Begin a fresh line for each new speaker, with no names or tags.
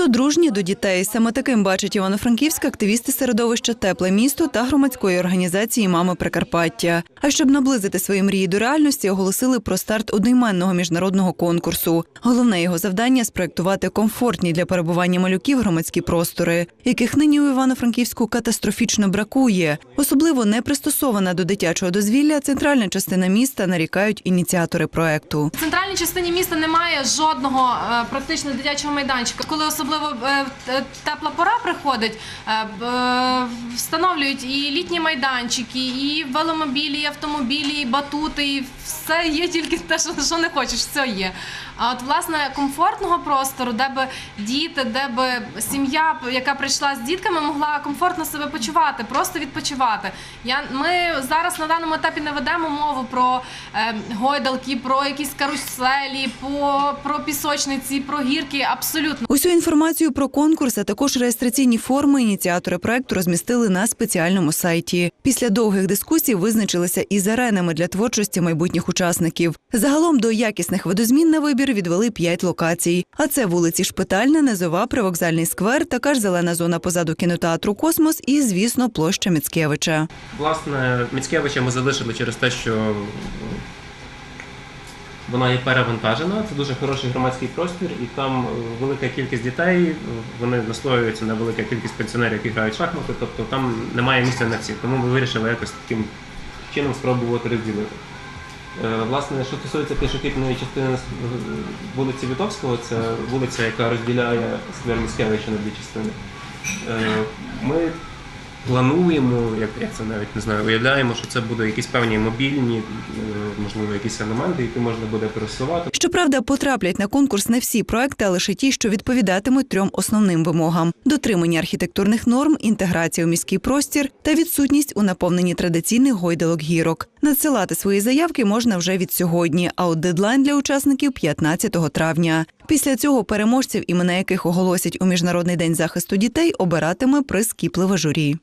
Місто дружні до дітей. Саме таким бачить Івано-Франківська активісти середовища Тепле місто та громадської організації Мами Прикарпаття. А щоб наблизити свої мрії до реальності, оголосили про старт одноіменного міжнародного конкурсу. Головне його завдання спроектувати комфортні для перебування малюків громадські простори, яких нині у Івано-Франківську катастрофічно бракує. Особливо не пристосована до дитячого дозвілля центральна частина міста, нарікають ініціатори проекту.
В центральній частині міста немає жодного е, практично дитячого майданчика. Коли особливо е, т- тепла пора приходить, е, е, встановлюють і літні майданчики, і веломобілі, і автомобілі, і батути, і все є тільки те, що не хочеш, все є. А от власне комфортного простору, де би діти, де би сім'я, яка прийшла з дітками, могла комфортно себе почувати, просто відпочивати. Я ми зараз на даному етапі не ведемо мову про е, гойдалки, про якісь каруселі, по, про пісочниці, про гірки. Абсолютно.
Усю інформацію про конкурс, а також реєстраційні форми ініціатори проекту розмістили на спеціальному сайті. Після довгих дискусій визначилися із аренами для творчості майбутніх учасників. Загалом до якісних видозмін на вибір відвели п'ять локацій. А це вулиці Шпитальна, Низова, Привокзальний сквер, така ж зелена зона позаду кінотеатру Космос і, звісно, площа Міцкевича.
Власне, Міцкевича ми залишили через те, що вона є перевантажена. Це дуже хороший громадський простір, і там е, велика кількість дітей, е, вони наслоюються на велика кількість пенсіонерів, які грають в шахмати, тобто там немає місця на всіх. Тому ми вирішили якось таким чином спробувати розділити. Е, Власне, що стосується пішохідної частини вулиці Вітовського, це вулиця, яка розділяє сквер Міцкевича на дві частини. Ми плануємо, як, як це навіть не знаю, уявляємо, що це будуть якісь певні мобільні, е, можливо, якісь елементи, які можна буде пересувати.
Щоправда, потраплять на конкурс не всі проекти, а лише ті, що відповідатимуть трьом основним вимогам: дотримання архітектурних норм, інтеграція у міський простір та відсутність у наповненні традиційних гойдалок гірок. Надсилати свої заявки можна вже від сьогодні, а от дедлайн для учасників 15 травня. Після цього переможців, імена яких оголосять у міжнародний день захисту дітей, обиратиме прискіпливе журі.